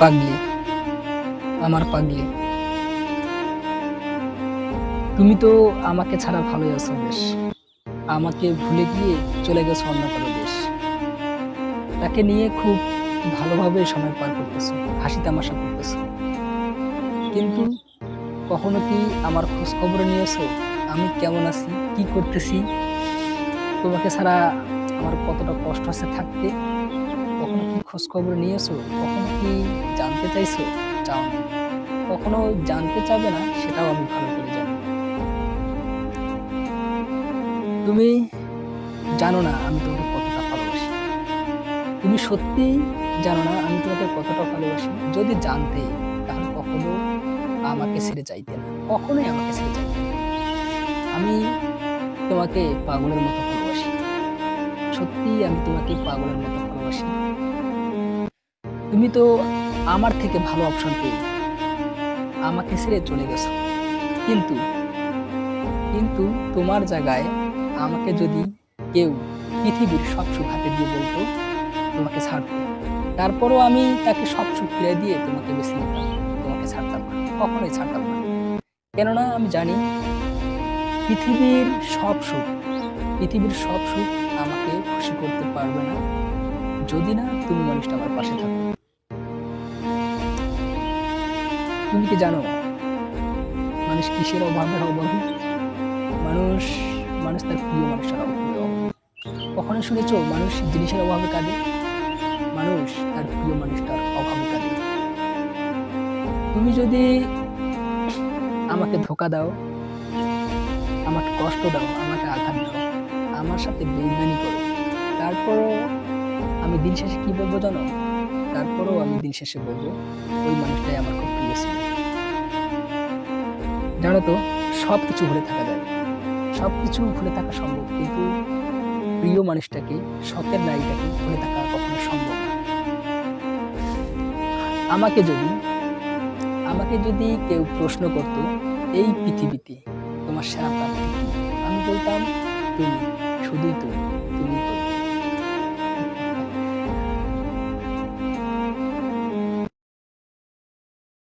পাগলি, আমার পাগলি। তুমি তো আমাকে ছাড়া ভালোই আছো বেশ। আমাকে ভুলে গিয়ে চলে গেছো অন্য কারও দেশ। তাকে নিয়ে খুব ভালোভাবে সময় পার করতেছো, হাসি তামাশা করতেছো। কিন্তু কখনো কি আমার খোঁজ খবর নিয়েছো? আমি কেমন আছি? কি করতেছি? তোমাকে ছাড়া আমার কতটা কষ্ট আছে থাকতে? কখনো কি খোঁজ খবর নিয়েছো? কখনো কি জানতে চাইছো? চাও না কখনো জানতে চাবে না, সেটাও আমি ভালো করে জানি তুমি জানো না আমি তোমাকে কতটা ভালোবাসি। তুমি সত্যি জানো না আমি তোমাকে কতটা ভালোবাসি। যদি জানতে, তাহলে কখনো আমাকে ছেড়ে চাইতে না। কখনোই আমাকে ছেড়ে চাইতে আমি তোমাকে পাগলের মতো সত্যি আমি তোমাকে পাগলের মতো ভালোবাসি। তুমি তো আমার থেকে ভালো অপশন পেয়ে আমাকে ছেড়ে চলে গেছো। কিন্তু কিন্তু তোমার জায়গায় আমাকে যদি কেউ পৃথিবীর সব সুখ হাতে দিয়ে বলতো, তোমাকে ছাড়তে। তারপরও আমি তাকে সব সুখ ফিরে দিয়ে তোমাকে বেছে নিতাম, তোমাকে ছাড়তাম না, কখনোই ছাড়তাম না। কেননা আমি জানি, পৃথিবীর সব সুখ, পৃথিবীর সব সুখ যদি না, তুমি মানুষটা আমার পাশে থাকো। তুমি কি জানো, মানুষ কিসের অভাবের অভাবী মানুষ মানুষ তার প্রিয় মানুষের কখনো শুনেছো, মানুষ জিনিসের অভাবে কাঁদে? মানুষ তার প্রিয় মানুষটার অভাবে কাঁদে। তুমি যদি আমাকে ধোকা দাও, আমাকে কষ্ট দাও, আমাকে আঘাত দাও, আমার সাথে বেইমানি করো, তারপরও আমি দিন শেষে কি বলব জানো? তারপরেও আমি দিন শেষে বলব, ওই মানুষটাই আমার খুব প্রিয় ছিল। জানো তো সব কিছু ভুলে থাকা যায়। সব কিছু ভুলে থাকা সম্ভব, কিন্তু প্রিয় মানুষটাকে শখের নারীটাকে ভুলে থাকা কখনো সম্ভব না। আমাকে যদি আমাকে যদি কেউ প্রশ্ন করতো, এই পৃথিবীতে তোমার সেরা প্রাপ্তি আমি বলতাম, তুমি, শুধুই তুমি তুমি